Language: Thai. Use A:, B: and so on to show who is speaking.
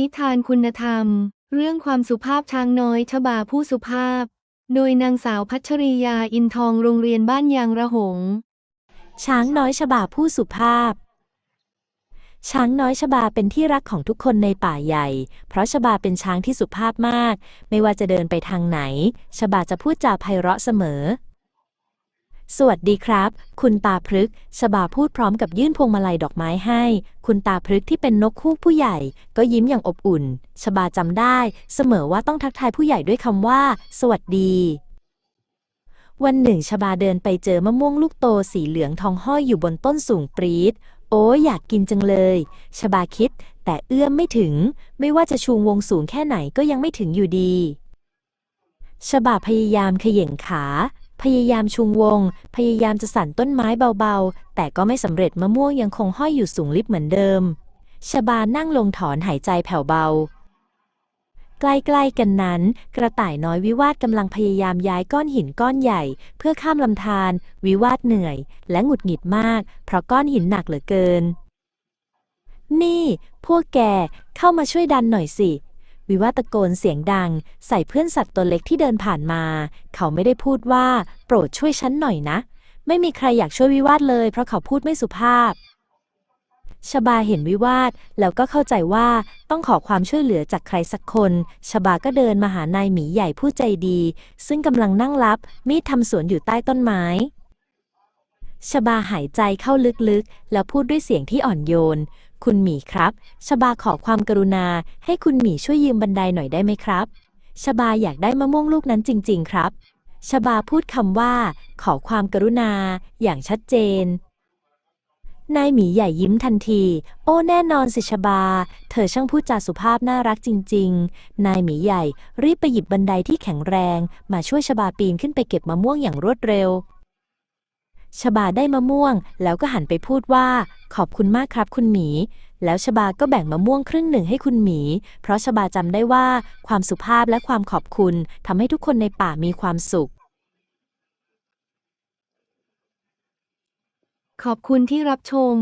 A: นิทานคุณธรรม เรื่องความสุภาพช้างน้อยชบาผู้สุภาพ โดยนางสาวพัชริยาอินทองโรงเรียนบ้านยางระหง
B: ช้างน้อยชบาผู้สุภาพ ช้างน้อยชบาเป็นที่รักของทุกคนในป่าใหญ่ เพราะชบาเป็นช้างที่สุภาพมาก ไม่ว่าจะเดินไปทางไหนชบาจะพูดจาไพเราะเสมอ สวัสดีครับ คุณตาพฤกษ์ชบาพูดพร้อมกับยื่นพวงมาลัยดอกไม้ให้ คุณตาพฤกษ์ที่เป็นนกคู่ผู้ใหญ่ ก็ยิ้มอย่างอบอุ่น ชบาจำได้ เสมอว่าต้องทักทายผู้ใหญ่ด้วยคำว่า สวัสดี วันหนึ่งชบาเดินไปเจอมะม่วงลูกโตสีเหลืองทองห้อยอยู่บนต้นสูงปรีดโอ้อยากกินจังเลย ชบาคิด แต่เอื้อมไม่ถึง ไม่ว่าจะชูงวงสูงแค่ไหนก็ยังไม่ถึงอยู่ดี ชบาพยายามเขย่งขา พยายามชูงวง พยายามจะสั่นต้นไม้เบาๆ แต่ก็ไม่สำเร็จมะม่วงยังคงห้อยอยู่สูงลิบเหมือนเดิม ชบานั่งลงถอนหายใจแผ่วเบา ใกล้ๆกันนั้น กระต่ายน้อยวิวาทกำลังพยายามย้ายก้อนหินก้อนใหญ่ เพื่อข้ามลำธารวิวาทเหนื่อย และหงุดหงิดมาก เพราะก้อนหินหนักเหลือเกิน นี่ พวกแกเข้ามาช่วยดันหน่อยสิ วิวาตะโกนเสียงดัง ใส่เพื่อนสัตว์ตัวเล็กที่เดินผ่านมา เขาไม่ได้พูดว่า โปรดช่วยฉันหน่อยนะ ไม่มีใครอยากช่วยวิวาทเลย เพราะเขาพูดไม่สุภาพชบาเห็นวิวาทแล้วก็เข้าใจว่าต้องขอความช่วยเหลือจากใครสักคนชบาก็เดินมาหานายหมีใหญ่ผู้ใจดี ซึ่งกำลังนั่งรับมีดทำสวนอยู่ใต้ต้นไม้ ชบาหายใจเข้าลึกๆ แล้วพูดด้วยเสียงที่อ่อนโยน คุณหมีครับ ชบาขอความกรุณา ให้คุณหมีช่วยยืมบันไดหน่อยได้ไหมครับ ชบาอยากได้มะม่วงลูกนั้นจริง ๆ ครับ ชบาพูดคำว่า ขอความกรุณา อย่างชัดเจน นายหมีใหญ่ยิ้มทันที โอ้แน่นอนสิชบา เธอช่างพูดจาสุภาพน่ารักจริง ๆ นายหมีใหญ่รีบไปหยิบบันไดที่แข็งแรง มาช่วยชบาปีนขึ้นไปเก็บมะม่วงอย่างรวดเร็ว ชบาได้มะม่วง แล้วก็หันไปพูดว่า ขอบคุณมากครับคุณหมี แล้วชบาก็แบ่งมะม่วงครึ่งหนึ่งให้คุณหมี เพราะชบาจำได้ว่าความสุภาพและความขอบคุณทำให้ทุกคนในป่ามีความสุข
A: ขอบคุณที่รับชม